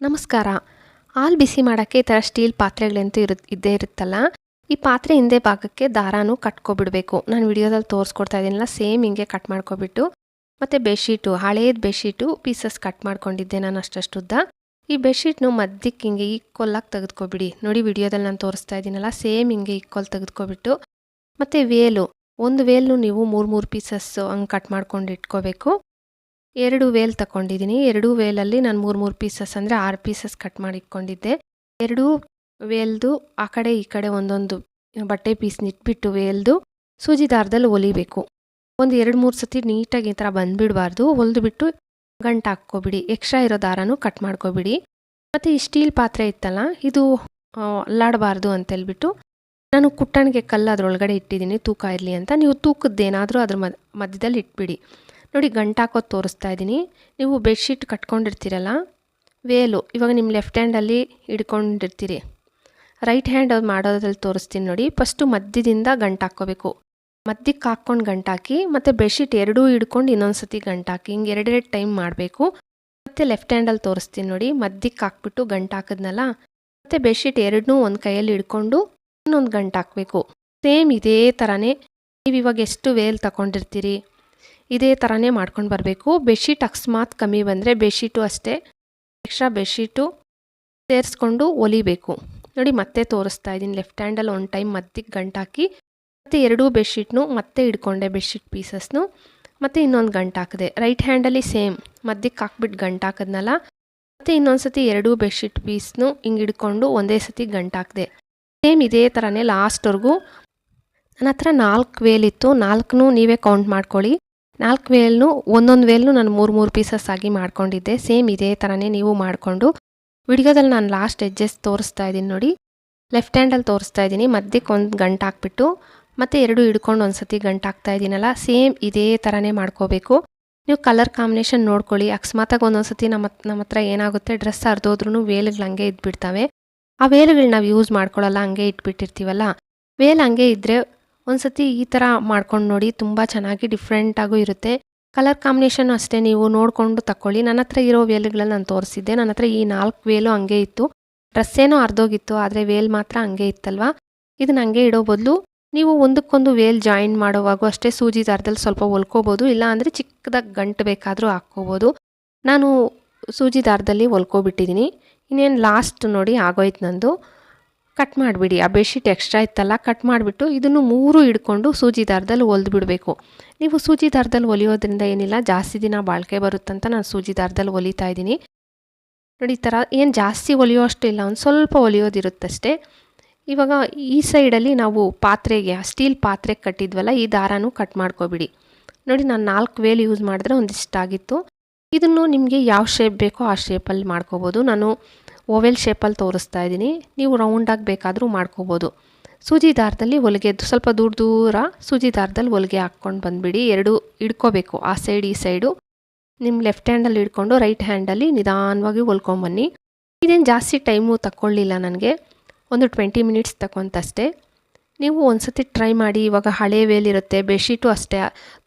ನಮಸ್ಕಾರ. ಹಾಲು ಬಿಸಿ ಮಾಡೋಕ್ಕೆ ಈ ಥರ ಸ್ಟೀಲ್ ಪಾತ್ರೆಗಳಂತೂ ಇರು ಇದ್ದೇ ಇರುತ್ತಲ್ಲ? ಈ ಪಾತ್ರೆ ಹಿಂದೆ ಭಾಗಕ್ಕೆ ದಾರಾನು ಕಟ್ಕೊಬಿಡಬೇಕು. ನಾನು ವಿಡಿಯೋದಲ್ಲಿ ತೋರಿಸ್ಕೊಡ್ತಾ ಇದ್ದೀನಲ್ಲ, ಸೇಮ್ ಹಿಂಗೆ ಕಟ್ ಮಾಡ್ಕೊಬಿಟ್ಟು, ಮತ್ತು ಬೆಡ್ಶೀಟು, ಹಳೇದು ಬೆಡ್ಶೀಟು ಪೀಸಸ್ ಕಟ್ ಮಾಡ್ಕೊಂಡಿದ್ದೆ ನಾನು ಅಷ್ಟಷ್ಟುದ್ದ. ಈ ಬೆಡ್ಶೀಟ್ನು ಮಧ್ಯಕ್ಕೆ ಹಿಂಗೆ ಈಕ್ವಲ್ಲಾಗಿ ತೆಗೆದುಕೊಬಿಡಿ. ನೋಡಿ ವಿಡಿಯೋದಲ್ಲಿ ನಾನು ತೋರಿಸ್ತಾ ಇದ್ದೀನಲ್ಲ, ಸೇಮ್ ಹಿಂಗೆ ಈಕ್ವಲ್ ತೆಗೆದುಕೊಬಿಟ್ಟು, ಮತ್ತು ವೇಲು. ಒಂದು ವೇಲ್ನು ನೀವು ಮೂರು ಮೂರು ಪೀಸಸ್ಸು ಹಂಗೆ ಕಟ್ ಮಾಡ್ಕೊಂಡು ಇಟ್ಕೋಬೇಕು. ಎರಡು ವೇಲ್ ತಗೊಂಡಿದ್ದೀನಿ ಎರಡೂ ವೇಲಲ್ಲಿ ನಾನು ಮೂರು ಮೂರು ಪೀಸಸ್ ಅಂದರೆ ಆರು ಪೀಸಸ್ ಕಟ್ ಮಾಡಿ ಇಟ್ಕೊಂಡಿದ್ದೆ ಎರಡೂ ವೇಲ್ದು ಆ ಕಡೆ, ಈ ಕಡೆ ಒಂದೊಂದು ಬಟ್ಟೆ ಪೀಸ್ ನಿಟ್ಬಿಟ್ಟು ವೇಲ್ದು ಸೂಜಿ ದಾರದಲ್ಲಿ ಹೊಲಿಬೇಕು ಒಂದು ಎರಡು, ಮೂರು ಸತಿ ನೀಟಾಗಿ ಈ ಥರ ಬಂದುಬಿಡಬಾರ್ದು. ಹೊಲಿದು ಬಿಟ್ಟು ಗಂಟು ಹಾಕ್ಕೊಬಿಡಿ. ಎಕ್ಸ್ಟ್ರಾ ಇರೋ ದಾರನೂ ಕಟ್ ಮಾಡ್ಕೊಬಿಡಿ. ಮತ್ತು ಈ ಸ್ಟೀಲ್ ಪಾತ್ರೆ ಇತ್ತಲ್ಲ, ಇದು ಅಲ್ಲಾಡಬಾರ್ದು ಅಂತೇಳ್ಬಿಟ್ಟು ನಾನು ಕುಟ್ಟಣಿಗೆ ಕಲ್ಲು ಅದರೊಳಗಡೆ ಇಟ್ಟಿದ್ದೀನಿ. ತೂಕ ಇರಲಿ ಅಂತ. ನೀವು ತೂಕದ್ದೇನಾದರೂ ಅದ್ರ ಮಧ್ಯದಲ್ಲಿ ಇಟ್ಬಿಡಿ. ನೋಡಿ ಗಂಟು ಹಾಕೋದು ತೋರಿಸ್ತಾ ಇದ್ದೀನಿ. ನೀವು ಬೆಡ್ಶೀಟ್ ಕಟ್ಕೊಂಡಿರ್ತೀರಲ್ಲ, ವೇಲು, ಇವಾಗ ನಿಮ್ಮ ಲೆಫ್ಟ್ ಹ್ಯಾಂಡಲ್ಲಿ ಹಿಡ್ಕೊಂಡಿರ್ತೀರಿ. ರೈಟ್ ಹ್ಯಾಂಡ್ ಅದು ಮಾಡೋದ್ರಲ್ಲಿ ತೋರಿಸ್ತೀನಿ ನೋಡಿ. ಫಸ್ಟು ಮಧ್ಯದಿಂದ ಗಂಟು ಹಾಕ್ಕೋಬೇಕು ಮಧ್ಯಕ್ಕೆ ಹಾಕ್ಕೊಂಡು ಗಂಟು ಹಾಕಿ ಮತ್ತು ಬೆಡ್ಶೀಟ್ ಎರಡೂ ಹಿಡ್ಕೊಂಡು ಇನ್ನೊಂದು ಸತಿ ಗಂಟು ಹಾಕಿ ಹಿಂಗೆ ಎರಡೆರಡು ಟೈಮ್ ಮಾಡಬೇಕು. ಮತ್ತು ಲೆಫ್ಟ್ ಹ್ಯಾಂಡಲ್ಲಿ ತೋರಿಸ್ತೀನಿ ನೋಡಿ. ಮಧ್ಯಕ್ಕೆ ಹಾಕ್ಬಿಟ್ಟು ಗಂಟು ಹಾಕಿದ್ನಲ್ಲ ಮತ್ತು ಬೆಡ್ಶೀಟ್ ಎರಡನ್ನೂ ಒಂದು ಕೈಯಲ್ಲಿ ಹಿಡ್ಕೊಂಡು ಇನ್ನೊಂದು ಗಂಟು ಹಾಕಬೇಕು ಸೇಮ್ ಇದೇ ಥರನೇ ನೀವು ಇವಾಗ ಎಷ್ಟು ವೇಲ್ ತಗೊಂಡಿರ್ತೀರಿ ಇದೇ ಥರನೇ ಮಾಡ್ಕೊಂಡು ಬರಬೇಕು. ಬೆಡ್ಶೀಟ್ ಅಕಸ್ಮಾತ್ ಕಮ್ಮಿ ಬಂದರೆ ಬೆಡ್ಶೀಟು ಅಷ್ಟೇ. ಎಕ್ಸ್ಟ್ರಾ ಬೆಡ್ಶೀಟು ಸೇರಿಸ್ಕೊಂಡು ಒಲಿಬೇಕು. ನೋಡಿ ಮತ್ತೆ ತೋರಿಸ್ತಾ ಇದ್ದೀನಿ. ಲೆಫ್ಟ್ ಹ್ಯಾಂಡಲ್ಲಿ ಒಂದು ಟೈಮ್ ಮತ್ತಿಗೆ ಗಂಟಾಕಿ ಮತ್ತು ಎರಡೂ ಬೆಡ್ಶೀಟ್ನು ಮತ್ತೆ ಹಿಡ್ಕೊಂಡೆ ಬೆಡ್ಶೀಟ್ ಪೀಸಸ್ನು. ಮತ್ತು ಇನ್ನೊಂದು ಗಂಟು ಹಾಕಿದೆ. ರೈಟ್ ಹ್ಯಾಂಡಲ್ಲಿ ಸೇಮ್, ಮಧ್ಯಕ್ಕೆ ಹಾಕ್ಬಿಟ್ಟು ಗಂಟು ಹಾಕಿದ್ನಲ್ಲ, ಮತ್ತು ಇನ್ನೊಂದು ಸತಿ ಎರಡೂ ಬೆಡ್ಶೀಟ್ ಪೀಸ್ನು ಹಿಂಗೆ ಹಿಡ್ಕೊಂಡು ಒಂದೇ ಸತಿ ಗಂಟು ಹಾಕಿದೆ. ಸೇಮ್ ಇದೇ ಥರನೇ ಲಾಸ್ಟ್ವರೆಗೂ. ನನ್ನ ಹತ್ರ ನಾಲ್ಕು ವೇಲಿತ್ತು ನಾಲ್ಕನೂ ನೀವೇ ಕೌಂಟ್ ಮಾಡ್ಕೊಳ್ಳಿ. ನಾಲ್ಕು ವೇಲ್ನು, ಒಂದೊಂದು ವೇಲ್ನು ನಾನು ಮೂರು ಮೂರು ಪೀಸಸ್ ಆಗಿ ಮಾಡ್ಕೊಂಡಿದ್ದೆ. ಸೇಮ್ ಇದೇ ಥರನೇ ನೀವು ಮಾಡಿಕೊಂಡು. ವಿಡಿಯೋದಲ್ಲಿ ನಾನು ಲಾಸ್ಟ್ ಎಜ್ಜಸ್ ತೋರಿಸ್ತಾ ಇದ್ದೀನಿ ನೋಡಿ. ಲೆಫ್ಟ್ ಹ್ಯಾಂಡಲ್ಲಿ ತೋರಿಸ್ತಾ ಇದ್ದೀನಿ. ಮಧ್ಯಕ್ಕೆ ಒಂದು ಗಂಟು ಹಾಕ್ಬಿಟ್ಟು, ಮತ್ತು ಎರಡು ಹಿಡ್ಕೊಂಡು ಒಂದು ಸತಿ ಗಂಟು ಹಾಕ್ತಾ ಇದ್ದೀನಲ್ಲ ಸೇಮ್ ಇದೇ ಥರನೇ ಮಾಡ್ಕೋಬೇಕು. ನೀವು ಕಲರ್ ಕಾಂಬಿನೇಷನ್ ನೋಡ್ಕೊಳ್ಳಿ. ಅಕಸ್ಮಾತಾಗಿ ಒಂದೊಂದು ಸತಿ ನಮ್ಮ ನಮ್ಮ ಹತ್ರ ಏನಾಗುತ್ತೆ ಡ್ರೆಸ್ ಅರ್ಧೋದ್ರೂ ವೇಲ್ಗಳು ಹಂಗೆ ಇದ್ಬಿಡ್ತಾವೆ. ಆ ವೇಲ್ಗಳು ನಾವು ಯೂಸ್ ಮಾಡ್ಕೊಳ್ಳಲ್ಲ, ಹಂಗೆ ಇಟ್ಬಿಟ್ಟಿರ್ತೀವಲ್ಲ. ವೇಲ್ ಹಂಗೆ ಇದ್ದರೆ ಒಂದು ಸತಿ ಈ ಥರ ಮಾಡ್ಕೊಂಡು ನೋಡಿ ತುಂಬ ಚೆನ್ನಾಗಿ ಡಿಫ್ರೆಂಟಾಗೂ ಇರುತ್ತೆ. ಕಲರ್ ಕಾಂಬಿನೇಷನ್ ಅಷ್ಟೇ ನೀವು ನೋಡಿಕೊಂಡು ತಗೊಳ್ಳಿ ನನ್ನ ಹತ್ರ ಇರೋ ವೇಲ್ಗಳಲ್ಲಿ ನಾನು ತೋರಿಸಿದ್ದೆ. ನನ್ನ ಹತ್ರ ಈ ನಾಲ್ಕು ವೇಲು ಹಂಗೆ ಇತ್ತು. ಡ್ರೆಸ್ ಏನೋ ಅರ್ಧೋಗಿತ್ತು ಆದರೆ ವೇಲ್ ಮಾತ್ರ ಹಂಗೆ ಇತ್ತಲ್ವ? ಇದನ್ನ ಹಂಗೆ ಇಡೋ ಬದಲು ನೀವು ಒಂದಕ್ಕೊಂದು ವೇಲ್ ಜಾಯಿನ್ ಮಾಡೋವಾಗೂ ಅಷ್ಟೇ ಸೂಜಿ ದಾರದಲ್ಲಿ ಸ್ವಲ್ಪ ಹೊಲ್ಕೋಬೋದು. ಇಲ್ಲ ಅಂದರೆ ಚಿಕ್ಕದಾಗಿ ಗಂಟು ಬೇಕಾದರೂ ಹಾಕ್ಕೋಬೋದು. ನಾನು ಸೂಜಿ ದಾರದಲ್ಲಿ ಹೊಲ್ಕೋಬಿಟ್ಟಿದ್ದೀನಿ ಇನ್ನೇನು ಲಾಸ್ಟ್ ನೋಡಿ ಆಗೋಯ್ತು ನಂದು. ಕಟ್ ಮಾಡಿಬಿಡಿ. ಆ ಬೆಡ್ಶೀಟ್ ಎಕ್ಸ್ಟ್ರಾ ಇತ್ತಲ್ಲ, ಕಟ್ ಮಾಡಿಬಿಟ್ಟು ಇದನ್ನು ಮೂರು ಹಿಡ್ಕೊಂಡು ಸೂಜಿ ದಾರದಲ್ಲಿ ಹೊಲ್ದು ಬಿಡಬೇಕು. ನೀವು ಸೂಜಿ ದಾರದಲ್ಲಿ ಹೊಲಿಯೋದ್ರಿಂದ ಏನಿಲ್ಲ, ಜಾಸ್ತಿ ದಿನ ಬಾಳಿಕೆ ಬರುತ್ತಂತ ನಾನು ಸೂಜಿ ದಾರದಲ್ಲಿ ಹೊಲಿತಾ ಇದ್ದೀನಿ. ನೋಡಿ, ಈ ಥರ ಏನು ಜಾಸ್ತಿ ಹೊಲಿಯೋ ಅಷ್ಟು ಇಲ್ಲ, ಒಂದು ಸ್ವಲ್ಪ ಹೊಲಿಯೋದಿರುತ್ತಷ್ಟೇ. ಇವಾಗ ಈ ಸೈಡಲ್ಲಿ ನಾವು ಪಾತ್ರೆಗೆ ಸ್ಟೀಲ್ ಪಾತ್ರೆಗೆ ಕಟ್ಟಿದ್ವಲ್ಲ, ಈ ದಾರನೂ ಕಟ್ ಮಾಡ್ಕೊಬಿಡಿ. ನೋಡಿ, ನಾನು ನಾಲ್ಕು ವೇಲ್ ಯೂಸ್ ಮಾಡಿದ್ರೆ ಒಂದಿಷ್ಟಾಗಿತ್ತು. ಇದನ್ನು ನಿಮಗೆ ಯಾವ ಶೇಪ್ ಬೇಕೋ ಆ ಶೇಪಲ್ಲಿ ಮಾಡ್ಕೋಬೋದು. ನಾನು ಓವೆಲ್ ಶೇಪಲ್ಲಿ ತೋರಿಸ್ತಾ ಇದ್ದೀನಿ. ನೀವು ರೌಂಡಾಗಿ ಬೇಕಾದರೂ ಮಾಡ್ಕೋಬೋದು. ಸೂಜಿ ದಾರದಲ್ಲಿ ಹೊಲಿಗೆ ಸ್ವಲ್ಪ ದೂರ ದೂರ ಸೂಜಿ ದಾರದಲ್ಲಿ ಹೊಲಿಗೆ ಹಾಕ್ಕೊಂಡು ಬಂದುಬಿಡಿ. ಎರಡು ಹಿಡ್ಕೋಬೇಕು ಆ ಸೈಡ್ ಈ ಸೈಡು ನಿಮ್ಮ ಲೆಫ್ಟ್ ಹ್ಯಾಂಡಲ್ಲಿ ಹಿಡ್ಕೊಂಡು ರೈಟ್ ಹ್ಯಾಂಡಲ್ಲಿ ನಿಧಾನವಾಗಿ ಹೊಲ್ಕೊಂಬನ್ನಿ ಇದೇನು ಜಾಸ್ತಿ ಟೈಮು ತಗೊಳ್ಳಿಲ್ಲ ನನಗೆ. ಒಂದು ಟ್ವೆಂಟಿ ಮಿನಿಟ್ಸ್ ತಗೊಂತಷ್ಟೇ ನೀವು ಒಂದು ಸತಿ ಟ್ರೈ ಮಾಡಿ. ಇವಾಗ ಹಳೆ ವೇಲಿರುತ್ತೆ ಬೆಡ್ಶೀಟು ಅಷ್ಟೇ.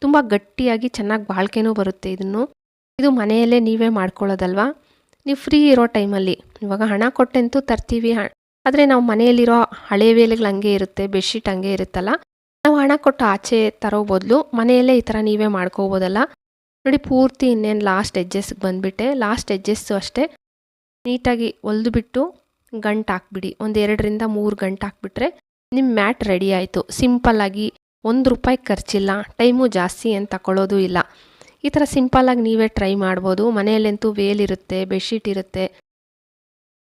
ತುಂಬ ಗಟ್ಟಿಯಾಗಿ ಚೆನ್ನಾಗಿ ಬಾಳ್ಕೆನೂ ಬರುತ್ತೆ ಇದನ್ನು. ಇದು ಮನೆಯಲ್ಲೇ ನೀವೇ ಮಾಡ್ಕೊಳ್ಳೋದಲ್ವಾ? ನೀವು ಫ್ರೀ ಇರೋ ಟೈಮಲ್ಲಿ ಇವಾಗ ಹಣ ಕೊಟ್ಟಂತೂ ತರ್ತೀವಿ. ಆದರೆ ನಾವು ಮನೆಯಲ್ಲಿರೋ ಹಳೆ ವೇಲೆಗಳು ಹಂಗೆ ಇರುತ್ತೆ ಬೆಡ್ಶೀಟ್ ಹಂಗೆ ಇರುತ್ತಲ್ಲ. ನಾವು ಹಣ ಕೊಟ್ಟು ಆಚೆ ತರೋ ಬದಲು ಮನೆಯಲ್ಲೇ ಈ ಥರ ನೀವೇ ಮಾಡ್ಕೋಬೋದಲ್ಲ. ನೋಡಿ, ಪೂರ್ತಿ ಇನ್ನೇನು ಲಾಸ್ಟ್ ಎಜ್ಜಸ್ಗೆ ಬಂದುಬಿಟ್ಟೆ. ಲಾಸ್ಟ್ ಎಜ್ಜಸ್ಸು ಅಷ್ಟೇ. ನೀಟಾಗಿ ಹೊಲ್ದು ಬಿಟ್ಟು ಗಂಟು ಹಾಕ್ಬಿಡಿ. ಒಂದು ಎರಡರಿಂದ ಮೂರು ಗಂಟು ಹಾಕ್ಬಿಟ್ರೆ ನಿಮ್ಮ ಮ್ಯಾಟ್ ರೆಡಿ ಆಯಿತು. ಸಿಂಪಲ್ಲಾಗಿ ಒಂದು ರೂಪಾಯಿ ಖರ್ಚಿಲ್ಲ. ಟೈಮು ಜಾಸ್ತಿ ಏನು ತಗೊಳ್ಳೋದು ಇಲ್ಲ. ಈ ಥರ ಸಿಂಪಲ್ಲಾಗಿ ನೀವೇ ಟ್ರೈ ಮಾಡ್ಬೋದು. ಮನೆಯಲ್ಲಂತೂ ವೇಲ್ ಇರುತ್ತೆ ಬೆಡ್ಶೀಟ್ ಇರುತ್ತೆ.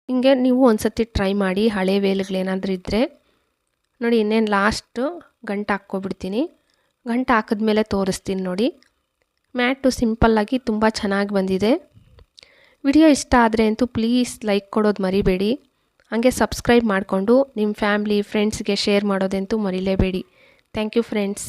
ಹಿಂಗೆ ನೀವು ಒಂದು ಸತಿ ಟ್ರೈ ಮಾಡಿ, ಹಳೆ ವೇಲ್ಗಳೇನಾದರೂ ಇದ್ದರೆ ನೋಡಿ, ಇನ್ನೇನು ಲಾಸ್ಟು ಗಂಟು ಹಾಕ್ಕೊಬಿಡ್ತೀನಿ. ಗಂಟು ಹಾಕಿದ್ಮೇಲೆ ತೋರಿಸ್ತೀನಿ ನೋಡಿ. ಮ್ಯಾಟು ಸಿಂಪಲ್ಲಾಗಿ ತುಂಬ ಚೆನ್ನಾಗಿ ಬಂದಿದೆ. ವಿಡಿಯೋ ಇಷ್ಟ ಆದರೆ ಅಂತೂ ಪ್ಲೀಸ್ ಲೈಕ್ ಕೊಡೋದು ಮರಿಬೇಡಿ. ಹಾಗೆ ಸಬ್ಸ್ಕ್ರೈಬ್ ಮಾಡಿಕೊಂಡು ನಿಮ್ಮ ಫ್ಯಾಮ್ಲಿ, ಫ್ರೆಂಡ್ಸ್ಗೆ ಶೇರ್ ಮಾಡೋದಂತೂ ಮರಿಲೇಬೇಡಿ. Thank you, friends.